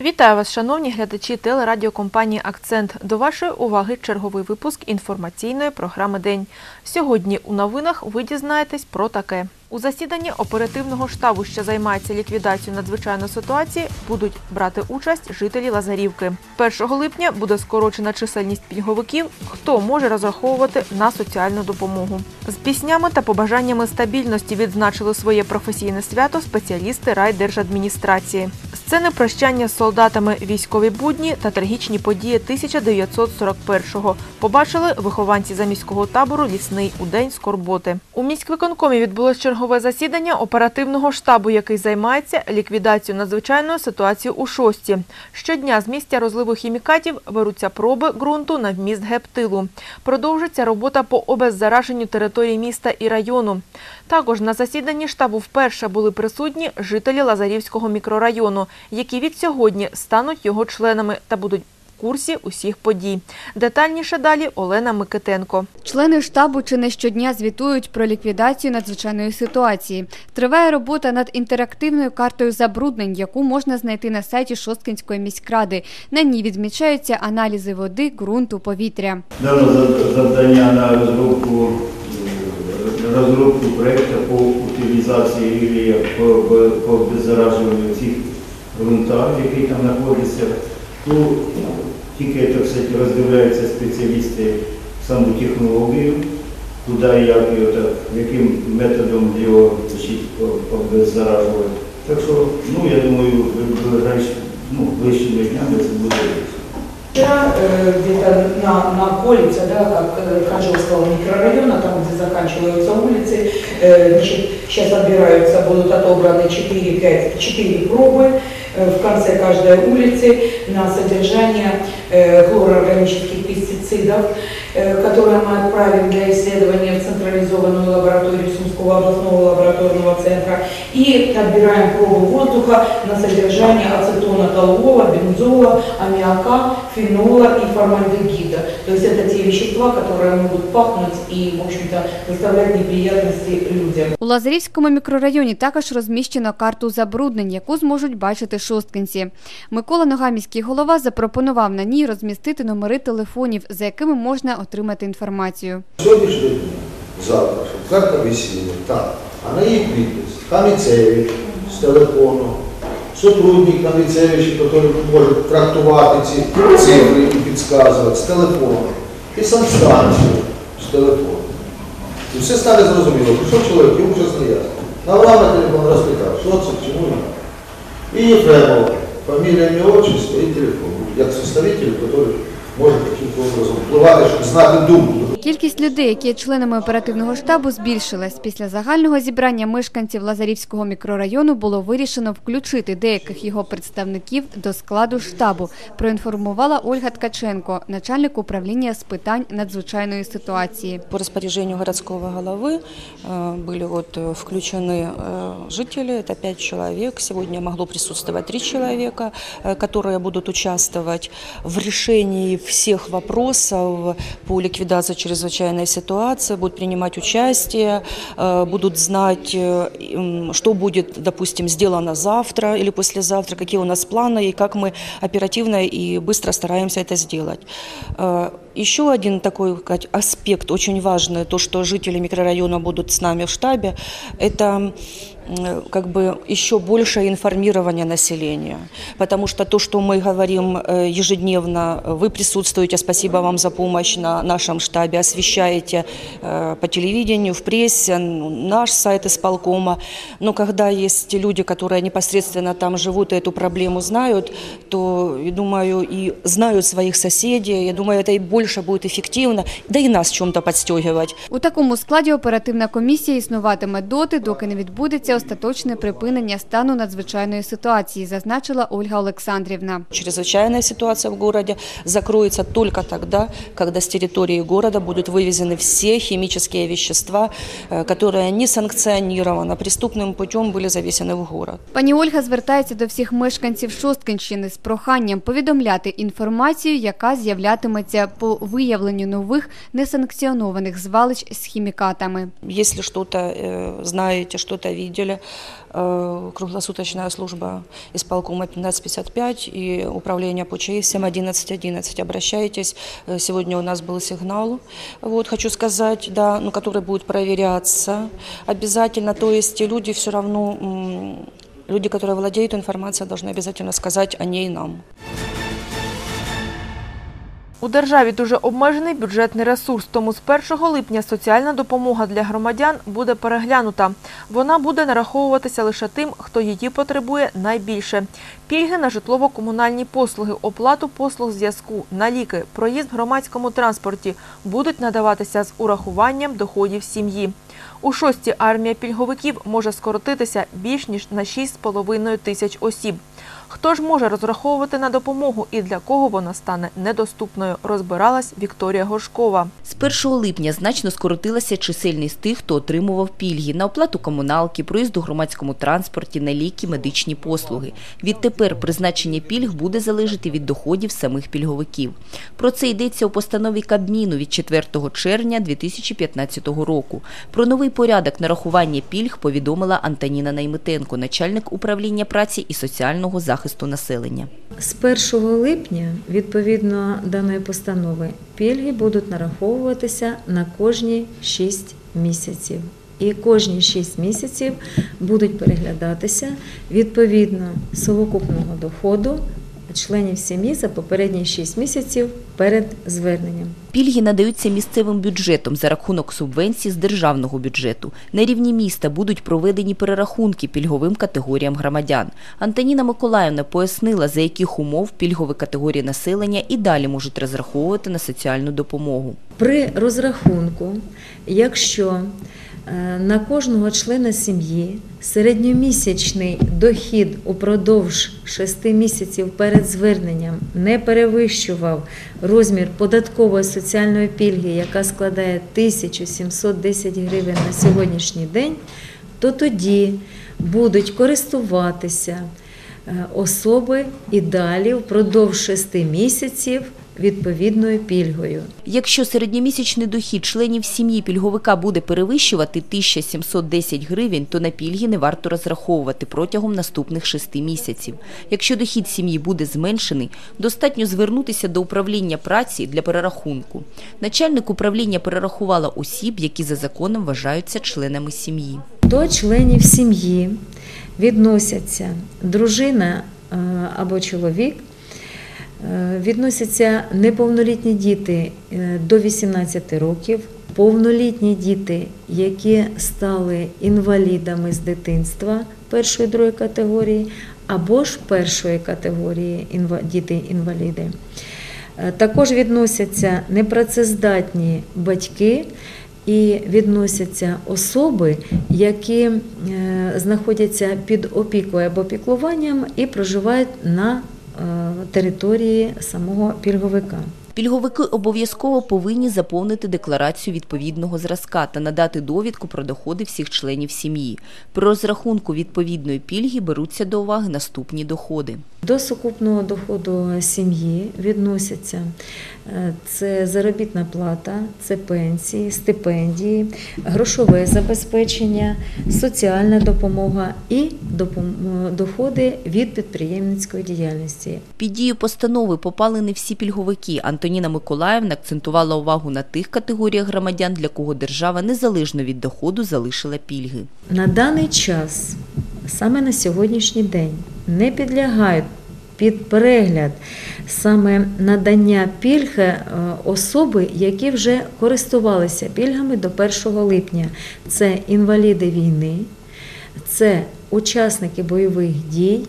Вітаю вас, шановні глядачі телерадіокомпанії Акцент. До вашої уваги черговий випуск інформаційної програми День. Сьогодні у новинах ви дізнаєтесь про таке. У засіданні оперативного штабу, що займається ліквідацією надзвичайної ситуації, будуть брати участь жителі Лазарівки. 1 липня буде скорочена чисельність пільговиків, хто може розраховувати на соціальну допомогу. З піснями та побажаннями стабільності відзначили своє професійне свято спеціалісти райдержадміністрації. Сцени прощання з солдатами, військові будні та трагічні події 1941-го побачили вихованці заміського табору Лісний у день скорботи. У міськвиконкомі відбулось чергове засідання оперативного штабу, який займається ліквідацією надзвичайної ситуації у шості. Щодня з місця розливу хімікатів беруться проби ґрунту на вміст гептилу. Продовжиться робота по обеззараженню території міста і району. Також на засіданні штабу вперше були присутні жителі Лазарівського мікрорайону, які від сьогодні стануть його членами та будуть в курсі усіх подій. Детальніше далі Олена Микитенко. Члени штабу чи не щодня звітують про ліквідацію надзвичайної ситуації. Триває робота над інтерактивною картою забруднень, яку можна знайти на сайті Шосткинської міськради. На ній відмічаються аналізи води, ґрунту, повітря. Дано завдання на розробку, розробку проєкту по утилізації і по, по, по обеззаражуванню цих ґрунтів, які там знаходяться. Ну, тільки це все роздивляються спеціалісти саму технологію, куди і як його так, яким методом його обеззаражувати. Так що, ну, я думаю, ну, ближчими днями це буде. Вчера э, где-то на, на околице, да, как э, Кожевского микрорайона, там, где заканчиваются улицы, э, значит, сейчас отбираются, будут отобраны 4-5, 4 пробы э, в конце каждой улицы на содержание э, хлороорганических пестицидов, э, которые мы отправим для исследования в централизованную лабораторию Сумского областного лабораторного центра и отбираем пробы воздуха на содержание ацетона толового, бензола, аммиака, фенола и формальдегида. То есть это те вещества, которые могут пахнуть и, в общем-то, доставлять неприятности людям. У Лазарівському мікрорайоні також розміщено карту забруднень, яку зможуть бачити шосткинці. Микола Нога, міський голова, запропонував на ній розмістити номери телефонів, за якими можна отримати інформацію. Сьогоднішній день, завтра, карта висіла, так, а на її підпис Каміцевич з телефону, сотрудник Каміцевич, який може трактувати ці цифри і підказувати з телефону, і санстанцію з телефону. І все стане зрозуміло. Прийшов чоловік, йому вже знає. Набрав на телефон, розпитав, що це, чому не. І Єфремов, фамілія, ім'я, отчество і телефон. Як составитель, який може таким образом впливати, щоб знати думку. Кількість людей, які є членами оперативного штабу, збільшилась. Після загального зібрання мешканців Лазарівського мікрорайону було вирішено включити деяких його представників до складу штабу. Проінформувала Ольга Ткаченко, начальник управління з питань надзвичайної ситуації. По распоряжению городского головы э, были вот э, включены э, жители, это пять человек. Сегодня могло присутствовать три человека, э, которые будут участвовать в решении всех вопросов по ликвидации чрезвычайной ситуации, будут принимать участие, э, будут знать, э, м, что будет, допустим, сделано завтра или послезавтра, какие у нас планы и как мы оперативно и быстро стараемся это сделать. Э, Еще один такой аспект очень важный, то, что жители микрорайона будут с нами в штабе, это м, как бы еще большее информирование населения. Потому что то, что мы говорим э, ежедневно, вы присутствуете, спасибо вам за помощь на нашем штабе, освещаете э, по телевидению, в прессе, наш сайт исполкома. Но когда есть люди, которые непосредственно там живут и эту проблему знают, то, я думаю, и знают своих соседей, я думаю, это и больше будет эффективно, да и нас в чем-то подстегивать. У такому складі оперативна комісія існуватиме доти, доки не відбудеться остаточне припинення стану надзвичайної ситуації, зазначила Ольга Олександрівна. Чрезвычайная ситуация в городе закроется только тогда, когда с территории города будут вывезены все химические вещества, э, которые несанкционированно, преступным путем были завезены в город. Пані Ольга звертається до всіх мешканців Шосткинщини з проханням повідомляти інформацію, яка з'являтиметься по сприяло виявленню нових несанкціонованих звалищ з хімікатами. Если что-то э, знаете, что-то видели, э, круглосуточная служба исполкома 1555 и управление ПУЧИ 71111. Обращайтесь. Э, Сегодня у нас был сигнал, вот, хочу сказать, да, ну, который будет проверяться обязательно. То есть люди все равно, м, люди, которые владеют информацией, должны обязательно сказать о ней нам. У державі дуже обмежений бюджетний ресурс, тому з 1 липня соціальна допомога для громадян буде переглянута. Вона буде нараховуватися лише тим, хто її потребує найбільше. Пільги на житлово-комунальні послуги, оплату послуг зв'язку, на ліки, проїзд в громадському транспорті будуть надаватися з урахуванням доходів сім'ї. У шостій армія пільговиків може скоротитися більш ніж на 6,5 тисяч осіб. Хто ж може розраховувати на допомогу і для кого вона стане недоступною, розбиралась Вікторія Горшкова. З 1 липня значно скоротилася чисельність тих, хто отримував пільги на оплату комуналки, проїзд у громадському транспорті, на ліки, медичні послуги. Відтепер призначення пільг буде залежати від доходів самих пільговиків. Про це йдеться у постанові Кабміну від 4 червня 2015 року. Про новий порядок нарахування пільг повідомила Антоніна Наймитенко, начальник управління праці і соціального захисту населення. З 1 липня, відповідно даної постанови, пільги будуть нараховуватися на кожні 6 місяців. І кожні 6 місяців будуть переглядатися відповідно совокупного доходу членів сім'ї за попередні 6 місяців перед зверненням. Пільги надаються місцевим бюджетом за рахунок субвенцій з державного бюджету. На рівні міста будуть проведені перерахунки пільговим категоріям громадян. Антоніна Миколаївна пояснила, за яких умов пільгові категорії населення і далі можуть розраховувати на соціальну допомогу. При розрахунку, якщо на кожного члена сім'ї середньомісячний дохід упродовж 6 місяців перед зверненням не перевищував розмір податкової соціальної пільги, яка складає 1710 гривень на сьогоднішній день, то тоді будуть користуватися е, особи і далі впродовж 6 місяців відповідною пільгою. Якщо середньомісячний дохід членів сім'ї пільговика буде перевищувати 1710 гривень, то на пільги не варто розраховувати протягом наступних шести місяців. Якщо дохід сім'ї буде зменшений, достатньо звернутися до управління праці для перерахунку. Начальник управління перерахувала осіб, які за законом вважаються членами сім'ї. До членів сім'ї відносяться дружина е, або чоловік, відносяться неповнолітні діти е, до 18 років, повнолітні діти, які стали інвалідами з дитинства першої другої категорії, або ж першої категорії діти-інваліди. Е, Також відносяться непрацездатні батьки і відносяться особи, які е, знаходяться під опікою або піклуванням і проживають на е, території самого пільговика. Пільговики обов'язково повинні заповнити декларацію відповідного зразка та надати довідку про доходи всіх членів сім'ї. При розрахунку відповідної пільги беруться до уваги наступні доходи. До сукупного доходу сім'ї відносяться е, це заробітна плата, це пенсії, стипендії, грошове забезпечення, соціальна допомога і доходи від підприємницької діяльності. Під дію постанови попали не всі пільговики. Антоніна Миколаївна акцентувала увагу на тих категоріях громадян, для кого держава незалежно від доходу залишила пільги. На даний час, саме на сьогоднішній день, не підлягають під перегляд саме надання пільг е, особи, які вже користувалися пільгами до 1 липня. Це інваліди війни, це учасники бойових дій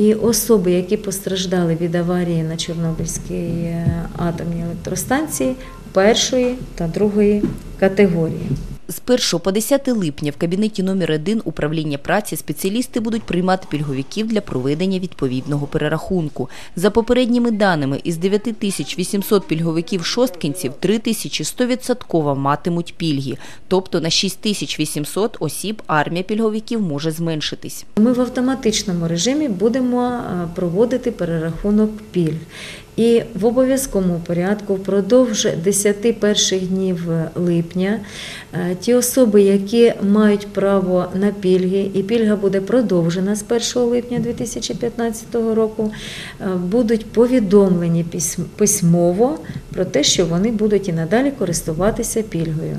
і особи, які постраждали від аварії на Чорнобильській е, атомній електростанції першої та другої категорії. З 1 по 10 липня в кабінеті номер 1 управління праці спеціалісти будуть приймати пільговиків для проведення відповідного перерахунку. За попередніми даними, із 9800 пільговиків шосткінців 3100% матимуть пільги, тобто на 6800 осіб армія пільговиків може зменшитись. Ми в автоматичному режимі будемо е, проводити перерахунок пільг. І в обов'язковому порядку впродовж 10 перших днів липня е, ті особи, які мають право на пільги, і пільга буде продовжена з 1 липня 2015 року, е, будуть повідомлені письмово про те, що вони будуть і надалі користуватися пільгою.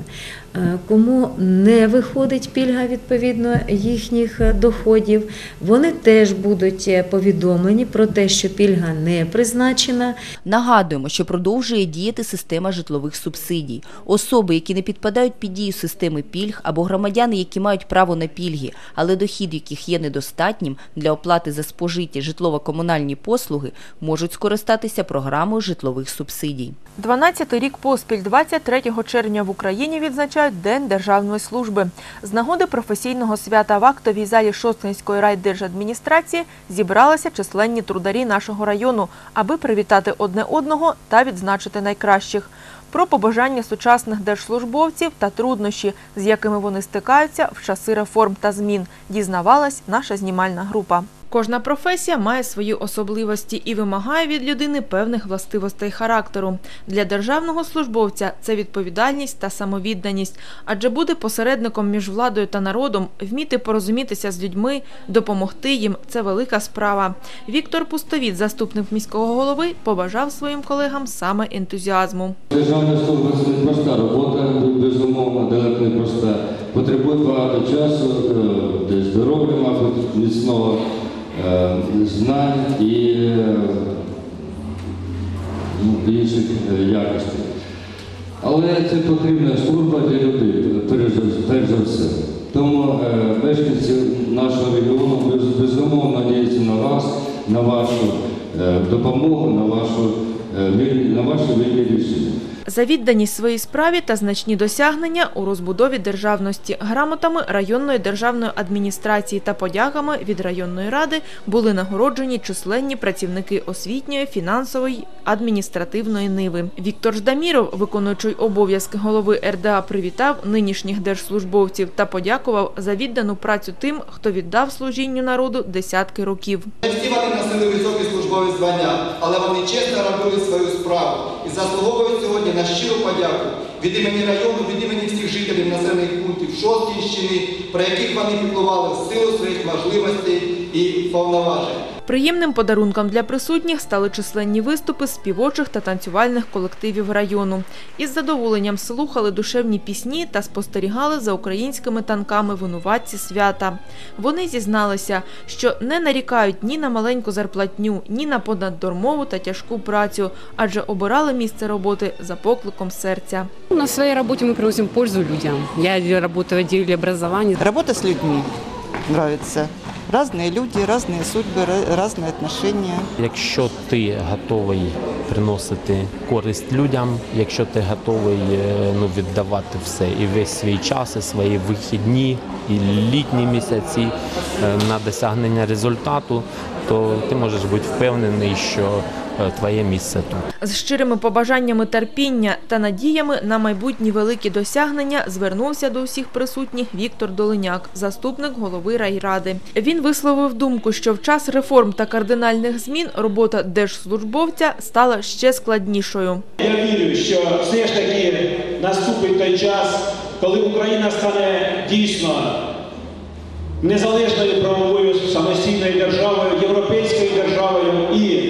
Е, Кому не виходить пільга відповідно їхніх е, доходів, вони теж будуть е, повідомлені про те, що пільга не призначена, Нагадуємо, що продовжує діяти система житлових субсидій. Особи, які не підпадають під дію системи пільг, або громадяни, які мають право на пільги, але дохід яких є недостатнім для оплати за спожиті житлово-комунальні послуги, можуть скористатися програмою житлових субсидій. 12-й рік поспіль, 23 червня в Україні відзначають День державної служби. З нагоди професійного свята в актовій залі Шосткинської райдержадміністрації зібралися численні трударі нашого району, аби привітати одне одного та відзначити найкращих. Про побажання сучасних держслужбовців та труднощі, з якими вони стикаються в часи реформ та змін, дізнавалась наша знімальна група. Кожна професія має свої особливості і вимагає від людини певних властивостей характеру. Для державного службовця це відповідальність та самовідданість, адже бути посередником між владою та народом, вміти порозумітися з людьми, допомогти їм це велика справа. Віктор Пустовіт, заступник міського голови, побажав своїм колегам саме ентузіазму. Державна служба це не проста робота, безумовно, далеко не проста. Потребує багато часу, е, де здоров'я, мабуть, міцного знань і е, ну, інших е, якостей. Але це потрібна служба для людей, перш за- все. Тому е, мешканці нашого регіону безумовно надіються на вас, на вашу е, допомогу, на вашу е, на ваші вільні рішення. За відданість своїй справі та значні досягнення у розбудові державності грамотами районної державної адміністрації та подяками від районної ради були нагороджені численні працівники освітньої, фінансової, адміністративної ниви. Віктор Ждаміров, виконуючий обов'язки голови РДА, привітав нинішніх держслужбовців та подякував за віддану працю тим, хто віддав служінню народу десятки років. Не всі вони носили високі службові звання, але вони чесно робили свою справу і заслуговують сьогодні на щиру подяку від імені району, від імені всіх жителів населених пунктів Шосткінщини, про яких вони піклували в силу своїх можливостей і повноважень. Приємним подарунком для присутніх стали численні виступи співочих та танцювальних колективів району. Із задоволенням слухали душевні пісні та спостерігали за українськими танками винуватці свята. Вони зізналися, що не нарікають ні на маленьку зарплатню, ні на понаддормову та тяжку працю, адже обирали місце роботи за покликом серця. На своей работе мы приносим пользу людям. Я работаю в отделе образования. Работа с людьми нравится. Разные люди, разные судьбы, ра- разные отношения. Якщо ти готовий приносити користь людям, якщо ти готовий е, ну, віддавати все і весь свій час, і свої вихідні, і літні місяці е, на досягнення результату, то ти можеш бути впевнений, що е, твоє місце тут. З щирими побажаннями терпіння та надіями на майбутні великі досягнення звернувся до всіх присутніх Віктор Долиняк, заступник голови райради. Він висловив думку, що в час реформ та кардинальних змін робота держслужбовця стала ще складнішою. Я вірю, що все ж таки наступить той час, коли Україна стане дійсно незалежною правовою самостійною державою, європейською державою, і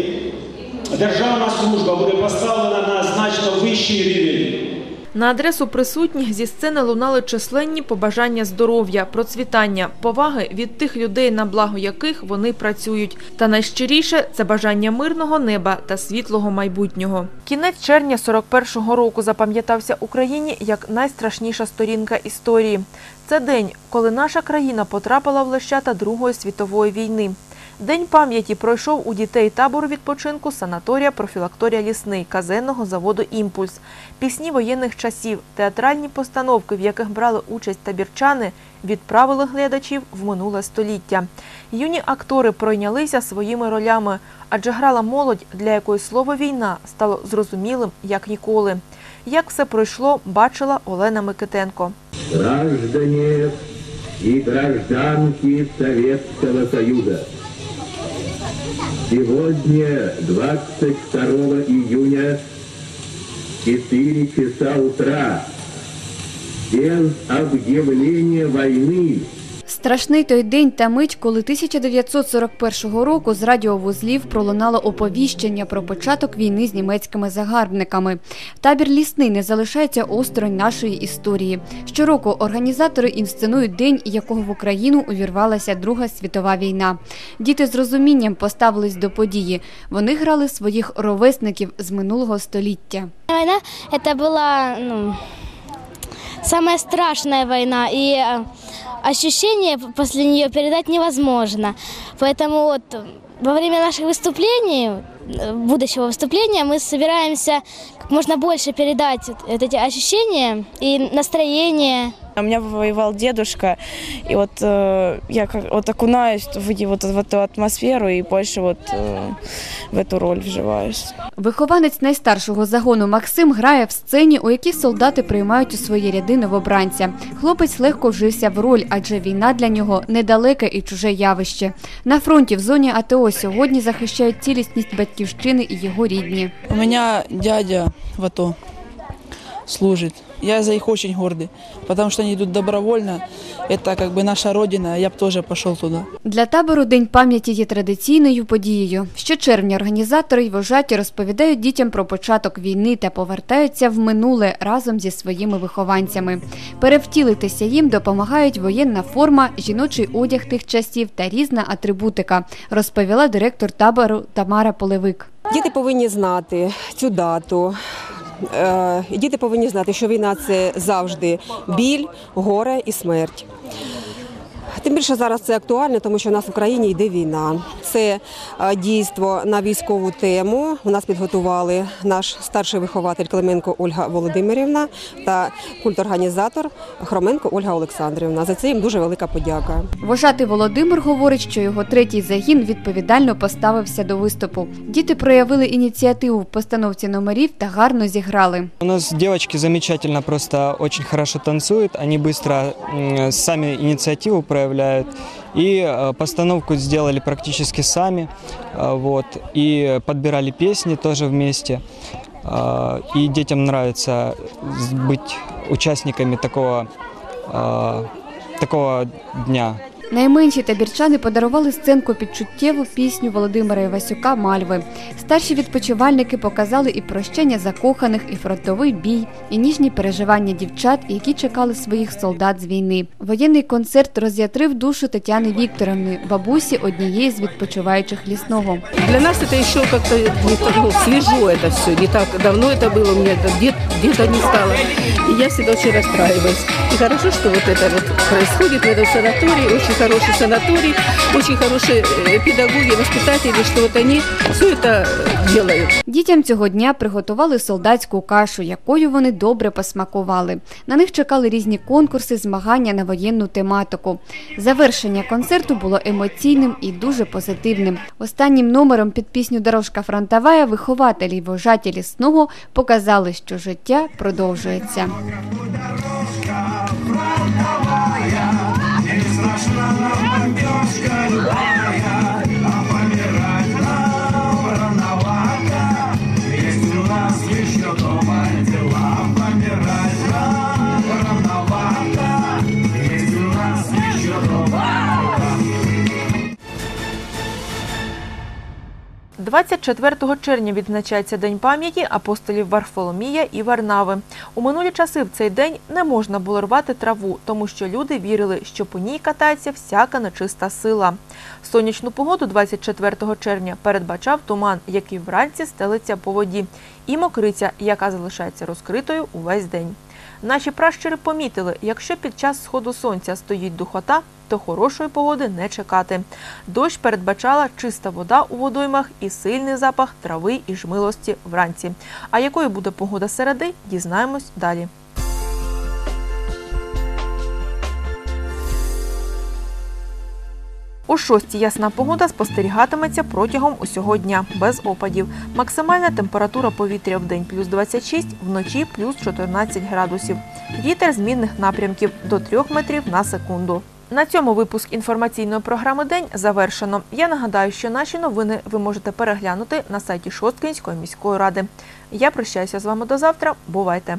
державна служба буде поставлена на значно вищий рівень. На адресу присутніх зі сцени лунали численні побажання здоров'я, процвітання, поваги від тих людей, на благо яких вони працюють. Та найщиріше це бажання мирного неба та світлого майбутнього. Кінець червня 41-го року запам'ятався Україні як найстрашніша сторінка історії. Це день, коли наша країна потрапила в лещата Другої світової війни. День пам'яті пройшов у дітей табору відпочинку санаторія профілакторія лісний казенного заводу Імпульс. Пісні воєнних часів, театральні постановки, в яких брали участь табірчани, відправили глядачів в минуле століття. Юні актори пройнялися своїми ролями, адже грала молодь, для якої слово війна стало зрозумілим як ніколи. Як все пройшло, бачила Олена Микитенко. граждане и гражданки Советского Союза. Сегодня, 22 июня, 4 часа утра, без объявления войны, Страшний той день та мить, коли 1941 року з радіовузлів пролунало оповіщення про початок війни з німецькими загарбниками. Табір лісний не залишається осторонь нашої історії. Щороку організатори інсценують день, якого в Україну увірвалася Друга світова війна. Діти з розумінням поставились до події. Вони грали своїх ровесників з минулого століття. Война это была ну, самая страшная война, и э, ощущения после нее передать невозможно. Поэтому вот во время наших выступлений, э, будущего выступления, мы собираемся можно больше передать вот вот эти ощущения и настроение. У меня воевал дедушка, и вот э, я как вот окунаюсь в, эти- вот в эту атмосферу и больше вот э, в эту роль вживаюсь. Вихованець найстаршого загону Максим грає в сцені, у якій солдати приймають у свої ряди новобранця. Хлопець легко вжився в роль, адже війна для нього недалеке і чуже явище. На фронті в зоні АТО сьогодні захищають цілісність батьківщини і його рідні. У меня дядя в АТО служит. Я за них очень гордый, потому что они идут добровольно. Это как бы наша родина, я бы тоже пошел туда. Для табору День пам'яті є традиційною подією. Щочервня організатори й вожаті розповідають дітям про початок війни та повертаються в минуле разом зі своїми вихованцями. Перевтілитися їм допомагають воєнна форма, жіночий одяг тих часів та різна атрибутика, розповіла директор табору Тамара Полевик. Діти повинні знати цю дату. Е, Діти повинні знати, що війна це завжди біль, горе і смерть. Тим більше зараз це актуально, тому що в нас в Україні йде війна. Це е, дійство на військову тему. У нас підготували наш старший вихователь Клименко Ольга Володимирівна та культорганізатор Хроменко Ольга Олександрівна. За це їм дуже велика подяка. Вожатий Володимир говорить, що його третій загін відповідально поставився до виступу. Діти проявили ініціативу в постановці номерів та гарно зіграли. У нас девочки замечательно, просто очень хорошо танцуют, они быстро м, сами инициативу проявляют. И э, постановку сделали практически сами, э, вот, и подбирали песни тоже вместе. Э, И детям нравится с- быть участниками такого, э, такого дня. Найменші табірчани подарували сценку під чуттєву пісню Володимира Івасюка Мальви. Старші відпочивальники показали і прощання закоханих, і фронтовий бій, і ніжні переживання дівчат, які чекали своїх солдат з війни. Воєнний концерт роз'ятрив душу Тетяни Вікторовни, бабусі однієї з відпочиваючих лісного. Для нас это еще как-то не так, ну, свежо это все. Не так давно это было, у меня это где- где-то не стало. И я всегда очень расстраиваюсь. И хорошо, что вот это вот происходит в этом санатории. Очень хороший санаторий, очень хорошие э, педагоги, воспитатели, что вот они все это э, делают. Дітям цього дня приготували солдатську кашу, якою вони добре посмакували. На них чекали різні конкурси, змагання на воєнну тематику. Завершення концерту було емоційним і дуже позитивним. Останнім номером під пісню Дорожка фронтовая вихователі й вожаті лісного показали, що життя продовжується. – I'm la, gosh, la 24 червня відзначається День пам'яті апостолів Варфоломія і Варнави. У минулі часи в цей день не можна було рвати траву, тому що люди вірили, що по ній катається всяка нечиста сила. Сонячну погоду 24 червня передбачав туман, який вранці стелиться по воді, і мокриця, яка залишається розкритою увесь день. Наші пращури помітили, якщо під час сходу сонця стоїть духота, то хорошої погоди не чекати. Дощ передбачала чиста вода у водоймах і сильний запах трави і жмилості вранці. А якою буде погода середи, дізнаємось далі. О 6 ясна погода спостерігатиметься протягом усього дня, без опадів. Максимальна температура повітря в день плюс 26, вночі плюс 14 градусів. Вітер змінних напрямків до 3 метрів на секунду. На цьому випуск інформаційної програми День завершено. Я нагадаю, що наші новини ви можете переглянути на сайті Шосткинської міської ради. Я прощаюся з вами до завтра. Бувайте!